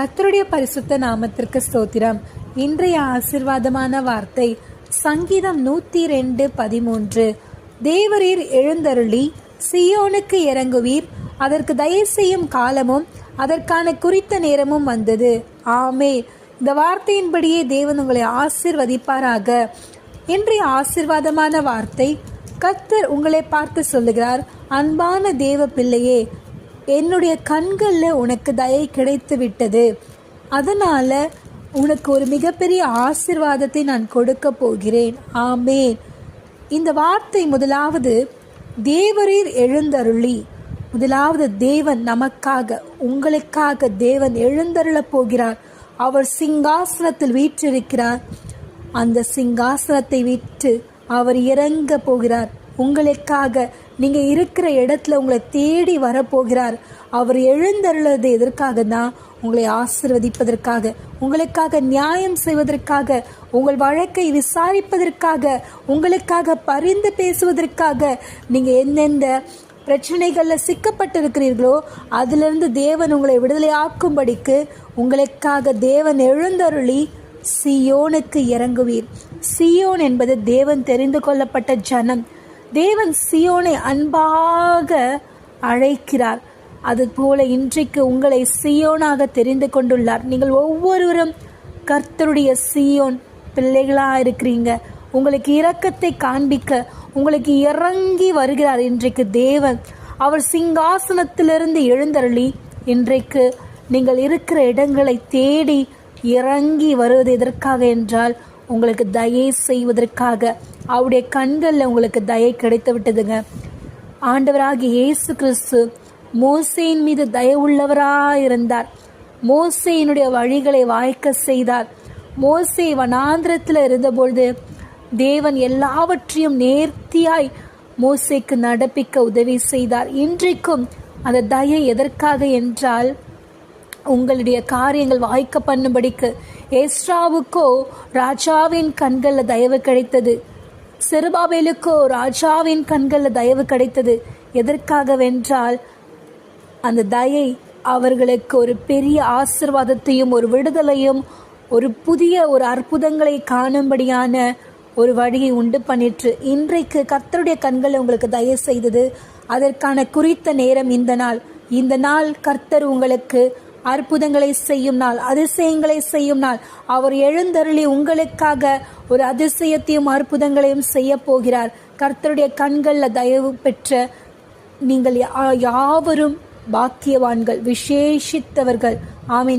கத்தருடைய பரிசுத்த நாமத்திற்கு ஸ்தோத்திரம். இன்றைய ஆசிர்வாதமான வார்த்தை சங்கீதம் நூற்றி ரெண்டு பதிமூன்று. தேவரீர் எழுந்தருளி சியோனுக்கு இறங்குவீர் அதற்கு தயவு செய்யும் காலமும் அதற்கான குறித்த நேரமும் வந்தது. ஆமே இந்த வார்த்தையின்படியே தேவன் உங்களை ஆசிர்வதிப்பாராக. இன்றைய ஆசிர்வாதமான வார்த்தை கர்த்தர் உங்களை பார்த்து சொல்லுகிறார் அன்பான தேவ பிள்ளையே என்னுடைய கண்களில் உனக்கு தயை கிடைத்து விட்டது. அதனால் உனக்கு ஒரு மிகப்பெரிய ஆசிர்வாதத்தை நான் கொடுக்க போகிறேன். ஆமேன். இந்த வார்த்தை முதலாவது தேவரீர் எழுந்தருளி. முதலாவது தேவன் நமக்காக உங்களுக்காக தேவன் எழுந்தருளப் போகிறார். அவர் சிங்காசனத்தில் வீற்றிருக்கிறார். அந்த சிங்காசனத்தை விட்டு அவர் இறங்க போகிறார். உங்களுக்காக நீங்கள் இருக்கிற இடத்துல உங்களை தேடி வரப்போகிறார். அவர் எழுந்தருளது எதற்காக தான் உங்களை ஆசிர்வதிப்பதற்காக உங்களுக்காக நியாயம் செய்வதற்காக உங்கள் வழக்கை விசாரிப்பதற்காக உங்களுக்காக பரிந்து பேசுவதற்காக நீங்கள் எந்தெந்த பிரச்சனைகளில் சிக்கப்பட்டிருக்கிறீர்களோ அதிலிருந்து தேவன் உங்களை விடுதலையாக்கும்படிக்கு உங்களுக்காக தேவன் எழுந்தருளி சியோனுக்கு இறங்குவீர். சியோன் என்பது தேவன் தெரிந்து கொள்ளப்பட்ட ஜனம். தேவன் சியோனை அன்பாக அழைக்கிறார். அதுபோல இன்றைக்கு உங்களை சியோனாக தெரிந்து கொண்டுள்ளார். நீங்கள் ஒவ்வொருவரும் கர்த்தருடைய சியோன் பிள்ளைகளாக இருக்கிறீங்க. உங்களுக்கு இரக்கத்தை காண்பிக்க உங்களுக்கு இறங்கி வருகிறார் இன்றைக்கு தேவன். அவர் சிங்காசனத்திலிருந்து எழுந்தருளி இன்றைக்கு நீங்கள் இருக்கிற இடங்களை தேடி இறங்கி வருவது எதற்காக என்றால் உங்களுக்கு தயை செய்வதற்காக. அவருடைய கண்களில் உங்களுக்கு தயை கிடைத்து விட்டதுங்க. ஆண்டவராகி இயேசு கிறிஸ்து மோசையின் மீது தயவுள்ளவராக இருந்தார் மோசையினுடைய வழிகளை வாய்க்க செய்தார். மோசை வனாந்திரத்தில் இருந்தபொழுது தேவன் எல்லாவற்றையும் நேர்த்தியாய் மோசைக்கு நடப்பிக்க உதவி செய்தார். இன்றைக்கும் அந்த தயை எதற்காக என்றால் உங்களுடைய காரியங்கள் வாய்க்க பண்ணும்படிக்கு ஏஸ்ராவுக்கோ ராஜாவின் கண்களில் தயவு கிடைத்தது. செருபாபேலுக்கோ ராஜாவின் கண்களில் தயவு கிடைத்தது. எதற்காகவென்றால் அந்த தயை அவர்களுக்கு ஒரு பெரிய ஆசிர்வாதத்தையும் ஒரு விடுதலையும் ஒரு புதிய ஒரு அற்புதங்களை காணும்படியான ஒரு வழியை உண்டு பண்ணிற்று. இன்றைக்கு கர்த்தருடைய கண்கள் உங்களுக்கு தயவு செய்தது. அதற்கான குறித்த நேரம் இந்த நாள். இந்த நாள் கர்த்தர் உங்களுக்கு அற்புதங்களை செய்யும் நாள் அதிசயங்களை செய்யும் நாள். அவர் எழுந்தருளி உங்களுக்காக ஒரு அதிசயத்தையும் அற்புதங்களையும் செய்ய போகிறார். கர்த்தருடைய கண்களில் தயவு பெற்ற நீங்கள் யாவரும் பாக்கியவான்கள் விசேஷித்தவர்கள். ஆமீன்.